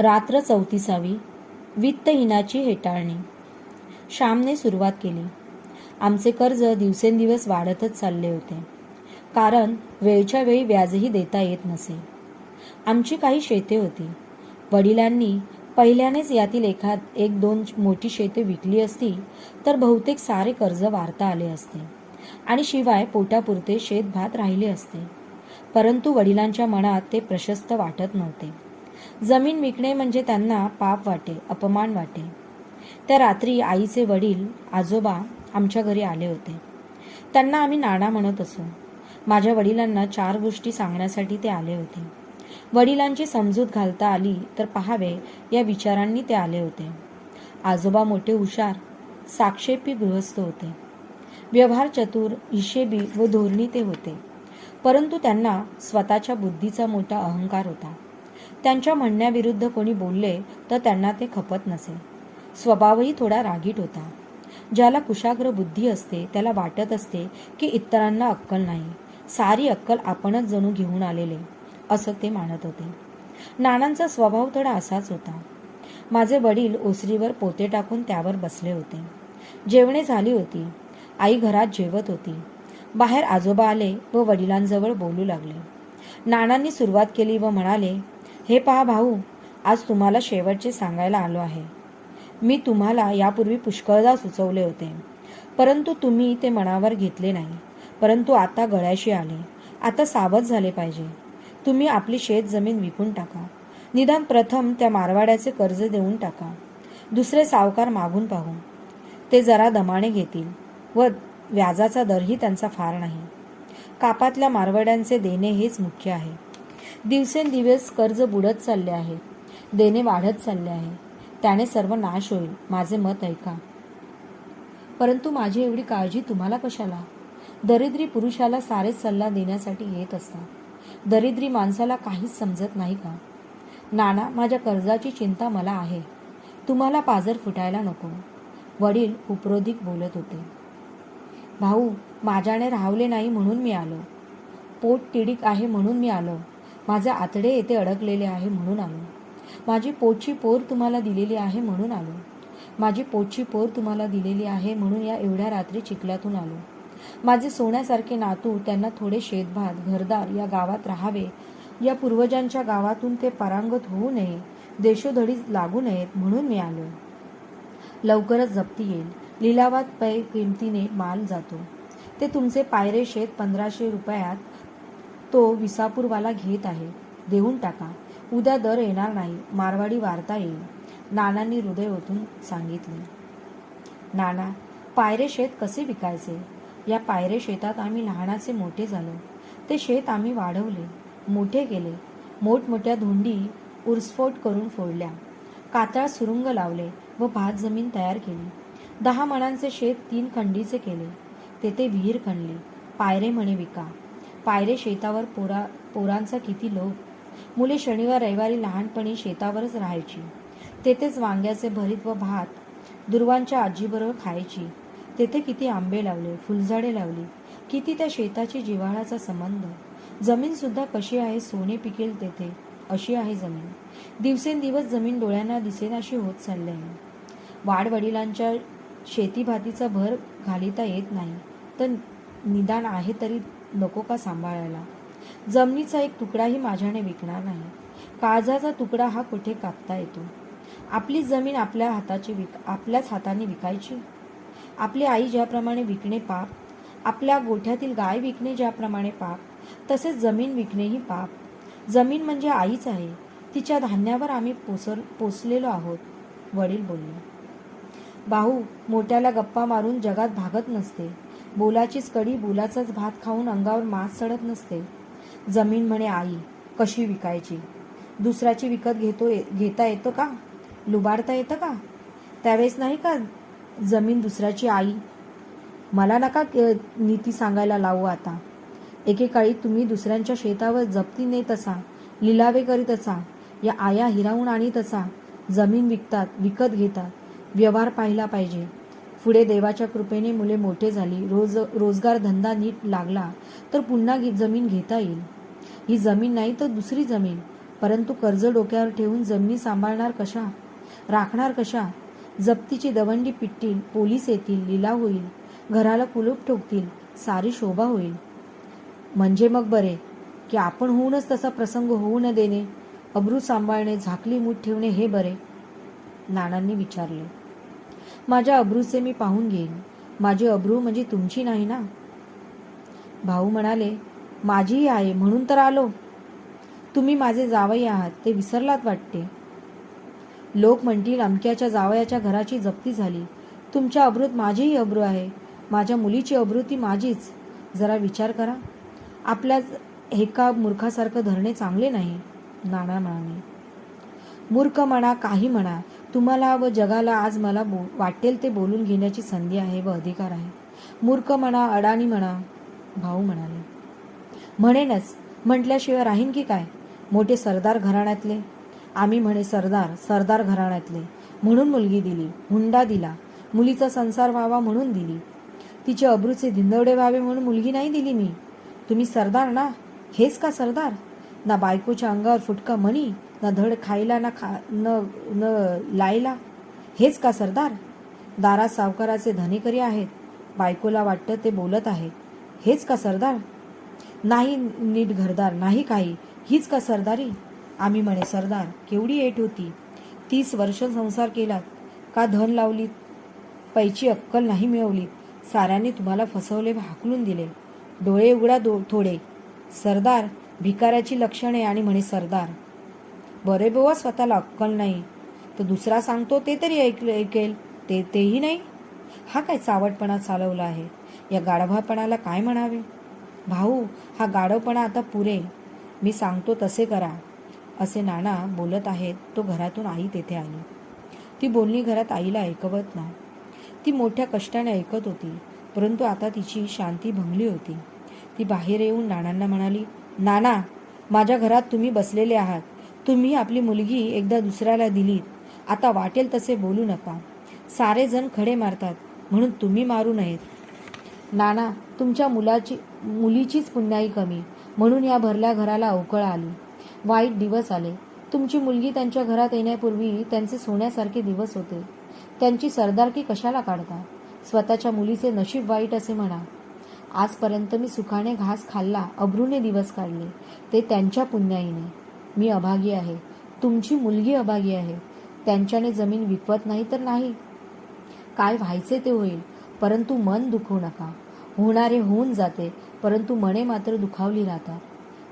रात्र चौतीसावी. वित्तहीनाची हेटाळणी. श्यामने सुरुवात केली. आमचे कर्ज दिवसेंदिवस वाढतच चालले होते. कारण वेळच्या वेळी व्याजही देता येत नसे. आमची काही शेते होती. वडिलांनी पहिल्यानेच यातील एखाद एक दोन मोठी शेते विकली असती तर बहुतेक सारे कर्ज वारता आले असते. आणि शिवाय पोटापुरते शेत भात राहिले असते. परंतु वडिलांच्या मनात ते प्रशस्त वाटत नव्हते. जमीन विकणे म्हणजे त्यांना पाप वाटे अपमान वाटे. त्या रात्री आईचे वडील आजोबा आमच्या घरी आले होते. त्यांना आम्ही नाना म्हणत असो. माझ्या वडिलांना चार गोष्टी सांगण्यासाठी ते आले होते. वडिलांची समजूत घालता आली तर पहावे या विचारांनी ते आले होते. आजोबा मोठे हुशार साक्षेपी गृहस्थ होते. व्यवहार चतुर हिशेबी व धोरणी ते होते. परंतु त्यांना स्वतःच्या बुद्धीचा मोठा अहंकार होता. त्यांच्या म्हणण्याविरुद्ध कोणी बोलले तर त्यांना ते खपत नसे. स्वभावही थोडा रागीट होता. ज्याला कुशाग्र बुद्धी असते त्याला वाटत असते की इतरांना अक्कल नाही. सारी अक्कल आपणच जणू घेऊन आलेले असं ते मानत होते. नानांचा स्वभाव थोडा असाच होता. माझे वडील ओसरीवर पोते टाकून त्यावर बसले होते. जेवणे झाली होती. आई घरात जेवत होती. बाहेर आजोबा आले व वडिलांजवळ बोलू लागले. नानांनी सुरुवात केली व म्हणाले हे पहा भाऊ आज तुम्हाला शेवटचे सांगायला आलो आहे. मी तुम्हाला यापूर्वी पुष्कळदा सुचवले होते. परंतु तुम्ही ते मनावर घेतले नाही. परंतु आता गळ्याशी आले. आता सावध झाले पाहिजे. तुम्ही आपली शेत जमीन विकून टाका. निदान प्रथम त्या मारवाड्याचे कर्ज देऊन टाका. दुसरे सावकार मागून पाहू. ते जरा दमाने घेतील व व्याजाचा दरही त्यांचा फार नाही. कापातल्या मारवाड्यांचे देणे हेच मुख्य आहे. दिवसेंदिवस कर्ज बुडत चालले आहे. देणे वाढत चालले आहे. त्याने सर्व नाश होईल. माझे मत ऐका. परंतु माझी एवढी काळजी तुम्हाला कशाला? दरिद्री पुरुषाला सारेच सल्ला देण्यासाठी येत असतात. दरिद्री माणसाला काहीच समजत नाही का? नाना माझ्या कर्जाची चिंता मला आहे. तुम्हाला पाजर फुटायला नको. वडील उपरोधिक बोलत होते. भाऊ माझ्याने राहवले नाही म्हणून मी आलो. पोट तिडीक आहे म्हणून मी आलो. माझे आतडे येथे अडकलेले आहे म्हणून आलो. माझी पोटची पोर तुम्हाला दिलेली आहे म्हणून आलो. माझी पोटची पोर तुम्हाला दिलेली आहे म्हणून या एवढ्या रात्री चिखल्यातून आलो. माझे सोन्यासारखे नातू त्यांना थोडे शेतभात घरदार या गावात राहावे. या पूर्वजांच्या गावातून ते परांगत होऊ नये देशोधडी लागू नयेत म्हणून मी आलो. लवकरच जप्ती येईल. लिलावात पै किमतीने माल जातो. ते तुमचे पायरे शेत पंधराशे रुपयात तो विसापूरवाला घेत आहे. देऊन टाका. उद्या दर येणार नाही. मारवाडी वारता येईल. नानांनी हृदय ओतून सांगितले. नाना पायरे शेत कसे विकायचे? या पायरे शेतात आम्ही लहानाचे मोठे झालो. ते शेत आम्ही वाढवले. मोठे केले. मोठमोठ्या धोंडी उर्स्फोट करून फोडल्या. कातळा सुरुंग लावले व भात जमीन तयार केली. दहा मणांचे शेत तीन खंडीचे केले. तेथे विहीर खणली. पायरे म्हणे विका. पायरे शेतावर पोरा पोरांचा किती लोभ? मुले शनिवार रविवारी लहानपणी शेतावरच राहायची. तेथेच वांग्याचे भरीत व भात दुर्वांच्या आजीबरोबर खायची. तेथे किती आंबे लावले फुलझाडे लावली. किती त्या शेताची जिव्हाळाचा संबंध? जमीन सुद्धा कशी आहे सोने पिकेल तेथे? अशी आहे जमीन. दिवसेंदिवस जमीन डोळ्यांना दिसेनाशी होत चालली आहे. वाडवडिलांच्या शेतीभातीचा भर घालिता येत नाही. तर निदान आहे तरी नको का सांभाळायला? जमिनीचा एक तुकडाही माझ्याने विकणार नाही. काळजाचा तुकडा हा कुठे कापता येतो? आपली जमीन आपल्या हाताची विक आपल्याच हाताने विकायची? आपली आई ज्याप्रमाणे विकणे पाप आपल्या गोठ्यातील गाय विकणे ज्याप्रमाणे पाप तसेच जमीन विकणेही पाप. जमीन म्हणजे आईच आहे. तिच्या धान्यावर आम्ही पोसर पोसलेलो आहोत. वडील बोलले. भाऊ मोठ्याला गप्पा मारून जगात भागत नसते. बोलाचीच कडी बोलाचाच भात खाऊन अंगावर मास चढत नसते. जमीन म्हणे आई कशी विकायची? दुसऱ्याची विकत घेतो घेता येतं का? लुबाडता येतं का? त्यावेळेस नाही का जमीन दुसऱ्याची आई? मला नका नीती सांगायला लावू आता. एकेकाळी तुम्ही दुसऱ्यांच्या शेतावर जप्ती नेत असा लिलावे करीत असा या आया हिरावून आणीत असा. जमीन विकतात विकत घेतात. व्यवहार पाहिला पाहिजे. पुढे देवाच्या कृपेने मुले मोठे झाली रोज रोजगार धंदा नीट लागला तर पुन्हा जमीन घेता येईल. ही जमीन नाही तर दुसरी जमीन परंतु कर्ज डोक्यावर ठेवून जमिनी सांभाळणार कशा? राखणार कशा? जप्तीची दवंडी पिटतील पोलीस येतील लिलाव होईल घराला कुलूप ठोकतील सारी शोभा होईल. म्हणजे मग बरे की आपण होऊनच तसा प्रसंग होऊ न देणे अब्रू सांभाळणे झाकली मूठ ठेवणे हे बरे? नानांनी विचारले. माझ्या अब्रूचे मी पाहून घेईन. माझी अब्रू म्हणजे तुमची नाही ना? भाऊ म्हणाले माझीही आहे म्हणून तर आलो. तुम्ही माझे जावई आहात ते विसरलात वाटते. लोक म्हणतील अमक्याच्या जावयाच्या घराची जप्ती झाली. तुमच्या अब्रूत माझीही अब्रू आहे. माझ्या मुलीची अब्रू ती माझीच. जरा विचार करा. आपल्या एका मूर्खासारखं धरणे चांगले नाही. नाना म्हणाले. मूर्ख म्हणा काही म्हणा तुम्हाला व जगाला आज मला बो वाटेल ते बोलून घेण्याची संधी आहे व अधिकार आहे. मूर्ख म्हणा अडाणी म्हणा भाऊ म्हणाले. म्हणेनच म्हटल्याशिवाय राहीन की काय? मोठे सरदार घराण्यातले. आम्ही म्हणे सरदार सरदार घराण्यातले. म्हणून मुलगी दिली हुंडा दिला. मुलीचा संसार व्हावा म्हणून दिली. तिचे अब्रूचे धिंदवडे व्हावे म्हणून मुलगी नाही दिली मी. तुम्ही सरदार ना? हेच का सरदार? ना बायकोच्या अंगावर फुटका मणी ना धड खायला ना खा न न लायला. हेच का सरदार? दारात सावकाराचे धनेकरी आहेत. बायकोला वाटतं ते बोलत आहेत. हेच का सरदार? नाही नीट घरदार नाही काही. हीच का सरदारी? आम्ही म्हणे सरदार केवढी एट होती? तीस वर्ष संसार केलात. का धन लावलीत? पैची अक्कल नाही मिळवली. साऱ्यांनी तुम्हाला फसवले व हाकलून दिले. डोळे उघडा दो थोडे. सरदार भिकाऱ्याची लक्षणे आणि म्हणे सरदार. बरे बोवा स्वतःला अक्कल नाही. तर दुसरा सांगतो ते तरी ऐकलं ऐकेल. ते तेही नाही. हा काय चावटपणा चालवला आहे. या गाढवापणाला काय म्हणावे? भाऊ हा गाढवपणा आता पुरे. मी सांगतो तसे करा. असे नाना बोलत आहेत तो घरातून आई तेथे आली. ती बोलणी घरात आईला ऐकवत ना ती मोठ्या कष्टाने ऐकत होती परंतु आता तिची शांती भंगली होती. ती बाहेर येऊन नानांना म्हणाली नाना माझ्या घरात तुम्ही बसलेले आहात. तुम्ही आपली मुलगी एकदा दुसऱ्याला दिलीत आता वाटेल तसे बोलू नका. सारे जण खडे मारतात म्हणून तुम्ही मारू नयेत. नाना तुमच्या मुलाची मुलीचीच पुण्याई कमी म्हणून या भरल्या घराला अवकळ आली. वाईट दिवस आले. तुमची मुलगी त्यांच्या घरात येण्यापूर्वी त्यांचे सोन्यासारखे दिवस होते. त्यांची सरदारकी कशाला काढता? स्वतःच्या मुलीचे नशीब वाईट असे म्हणा. आजपर्यंत मी सुखाने घास खाल्ला अब्रूने दिवस काढले ते त्यांच्या पुण्याईने. मी अभागी आहे. तुमची मुलगी अभागी आहे. त्यांच्याने जमीन विकवत नाही तर नाही. काय व्हायचे ते होईल परंतु मन दुखवू नका. होणारे होऊन जाते परंतु मने मात्र दुखावली राहतात.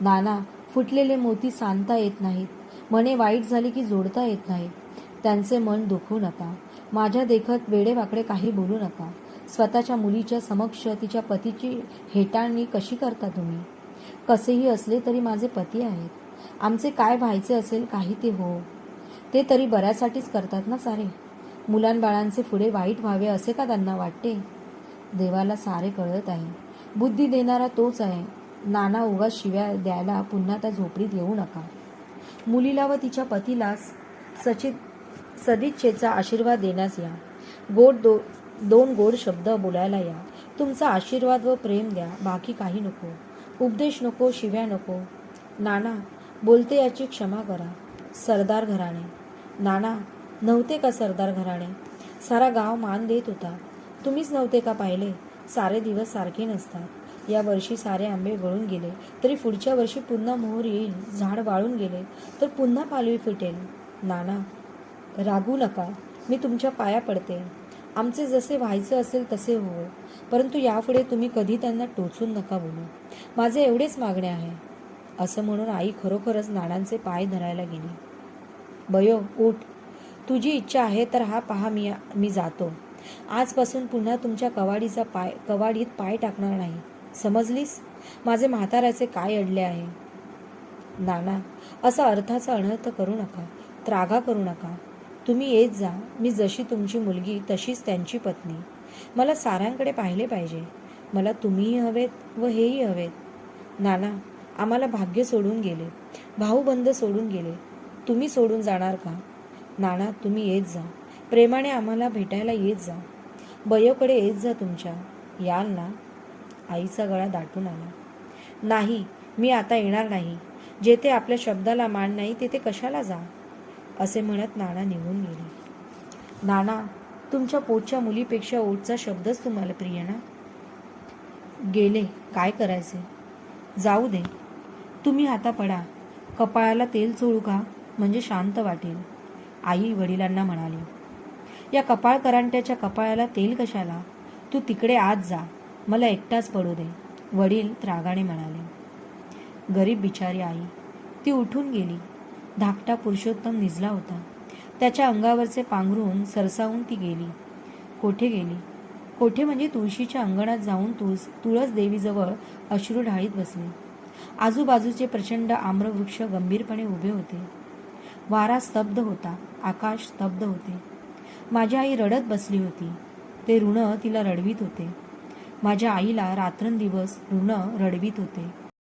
नाना फुटलेले मोती सांधता येत नाहीत. मने वाईट झाली की जोडता येत नाहीत त्यांचे मन दुखवू नका. माझ्या देखत वेडेवाकडे काही बोलू नका. स्वतःच्या मुलीच्या समक्ष तिच्या पतीची हेटाळणी कशी करता तुम्ही? कसेही असले तरी माझे पती आहेत. आमचे काय व्हायचे असेल काही ते हो. ते तरी बऱ्यासाठीच करतात ना सारे. मुलांबाळांचे पुढे वाईट व्हावे असे का त्यांना वाटते? देवाला सारे कळत आहे. बुद्धी देणारा तोच आहे. नाना उगा शिव्या द्यायला पुन्हा त्या झोपडीत येऊ नका. मुलीला व तिच्या पतीला सचित सदिच्छेचा आशीर्वाद देण्यास या. गोड दो दोन गोड शब्द बोलायला या. तुमचा आशीर्वाद व प्रेम द्या. बाकी काही नको. उपदेश नको शिव्या नको. नाना बोलते याची क्षमा करा सरदार घराणे. नाना नव्हते का सरदार घराणे? सारा गाव मान देत होता. तुम्हीच नव्हते का पाहिले? सारे दिवस सारखे नसतात. या वर्षी सारे आंबे गळून गेले तरी पुढच्या वर्षी पुन्हा मोहर येईल झाड वाळून गेले तर पुन्हा पालवी फिटेल. नाना रागू नका मी तुमच्या पाया पडते. आमचे जसे व्हायचे असेल तसे हो परंतु यापुढे तुम्ही कधी त्यांना टोचून नका बोलू. माझे एवढेच मागणे आहे. असं म्हणून आई खरोखरच नानांचे पाय धरायला गेली. बयो उठ. तुझी इच्छा आहे तर हा पहा मी मी जातो. आजपासून पुन्हा तुमच्या कवाडीचा पाय कवाडीत पाय टाकणार नाही. समजलीस? माझे म्हाताऱ्याचे काय अडले आहे? नाना असा अर्थाचा अनर्थ करू नका. त्रागा करू नका. तुम्ही येत जा. मी जशी तुमची मुलगी तशीच त्यांची पत्नी. मला साऱ्यांकडे पाहिले पाहिजे. मला तुम्हीही हवेत व हेही हवेत. नाना आम्हाला भाग्य सोडून गेले. भाऊबंद सोडून गेले. तुम्ही सोडून जाणार का? नाना तुम्ही येत जा. प्रेमाने आम्हाला भेटायला येत जा. बयोकडे येत जा तुमच्या. याल ना? आईचा गळा दाटून आला. नाही मी आता येणार नाही. जेथे आपल्या शब्दाला मान नाही तेथे कशाला जा? असे म्हणत नाना निघून गेले. नाना तुमच्या पोटच्या मुलीपेक्षा ओटचा शब्दच तुम्हाला प्रिय ना? गेले. काय करायचे? जाऊ दे. तुम्ही आता पडा. कपाळाला तेल चोळू का? म्हणजे शांत वाटेल. आई वडिलांना म्हणाली या कपाळ करांट्याच्या कपाळाला तेल कशाला? तू तिकडे आत जा. मला एकटाच पडू दे. वडील रागाने म्हणाले गरीब बिचारी आई. ती उठून गेली. धाकटा पुरुषोत्तम निजला होता. त्याच्या अंगावरचे पांघरून सरसावून ती गेली. कोठे गेली? कोठे म्हणजे तुळशीच्या अंगणात जाऊन तुळस तुळस देवीजवळ अश्रू ढाळीत बसली. आजूबाजूचे प्रचंड आम्रवृक्ष गंभीरपणे उभे होते. वारा स्तब्ध होता आकाश स्तब्ध होते. माझी आई रडत बसली होती. ते ऋण तिला रडवीत होते. माझ्या आईला रात्रंदिवस ऋण रडवीत होते.